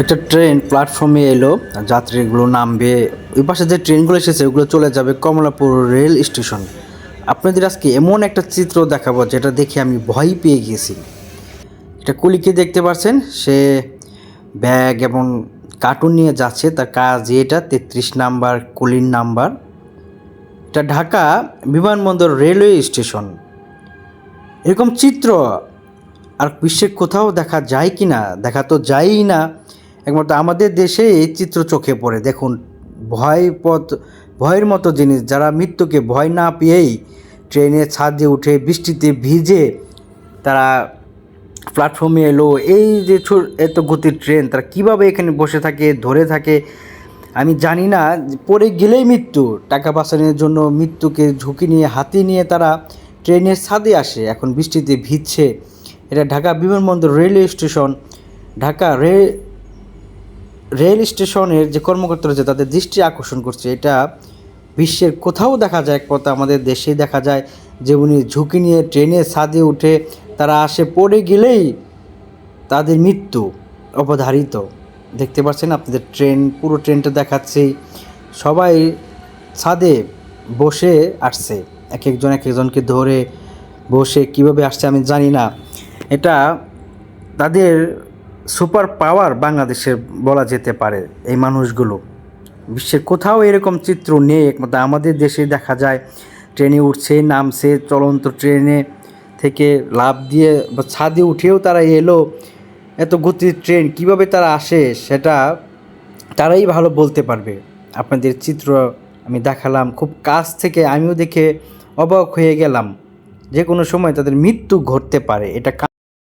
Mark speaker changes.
Speaker 1: একটা ট্রেন প্ল্যাটফর্মে এলো যাত্রীগুলো নামবে। ওই পাশে যে ট্রেনগুলো এসেছে, ওগুলো চলে যাবে কমলাপুর রেল স্টেশন। আপনাদের আজকে এমন একটা চিত্র দেখাবো, যেটা দেখে আমি ভয় পেয়ে গিয়েছি। এটা কুলিকে দেখতে পাচ্ছেন সে ব্যাগ এবং কার্টুন নিয়ে যাচ্ছে। তার কাজ এটা, তেত্রিশ নাম্বার, কুলির নাম্বার। এটা ঢাকা বিমানবন্দর রেলওয়ে স্টেশন। এরকম চিত্র আর বিশ্বের কোথাও দেখা যায় কি না দেখা তো যায়ই না। একমাত্র আমাদের দেশে এই চিত্র চোখে পড়ে। দেখুন, ভয় পথ, ভয়ের মতো জিনিস। যারা মৃত্যুকে ভয় না পেয়েই ট্রেনে ছাদে উঠে, বৃষ্টিতে ভিজে তারা প্ল্যাটফর্মে এলো। এই যে এত গতির ট্রেন, তারা কীভাবে এখানে বসে থাকে, ধরে থাকে, আমি জানি না। পড়ে গেলেই মৃত্যু। টাকা বাঁচানোর জন্য মৃত্যুকে ঝুঁকি নিয়ে, হাতি নিয়ে তারা ট্রেনের ছাদে আসে। এখন বৃষ্টিতে ভিজছে। এটা ঢাকা বিমানবন্দর রেলওয়ে স্টেশন। ঢাকা রে রেল স্টেশনের যে কর্মকর্তারা রয়েছে, তাদের দৃষ্টি আকর্ষণ করছে। এটা বিশ্বের কোথাও দেখা যায় কথা আমাদের দেশেই দেখা যায় যে উনি ঝুঁকি নিয়ে ট্রেনে ছাদে উঠে তারা আসে, পড়ে গেলেই তাদের মৃত্যু অবধারিত। দেখতে পাচ্ছেন আপনাদের ট্রেন, পুরো ট্রেনটা দেখাচ্ছি। সবাই ছাদে বসে আসছে। এক একজন, এক একজনকে ধরে বসে কীভাবে আসছে আমি জানি না। এটা তাদের সুপার পাওয়ার বাংলাদেশের বলা যেতে পারে এই মানুষগুলো। বিশ্বের কোথাও এরকম চিত্র নেই, একমাত্র আমাদের দেশে দেখা যায়, ট্রেনে উঠছে, নামছে, চলন্ত ট্রেনে থেকে লাভ দিয়ে বা ছাদে উঠেও তারা এলো, এত গতির ট্রেন, কীভাবে তারা আসে সেটা তারাই ভালো বলতে পারবে। আপনাদের চিত্র আমি দেখালাম, খুব কাছ থেকে আমিও দেখে অবাক হয়ে গেলাম। যে কোনো সময় তাদের মৃত্যু ঘটতে পারে, এটা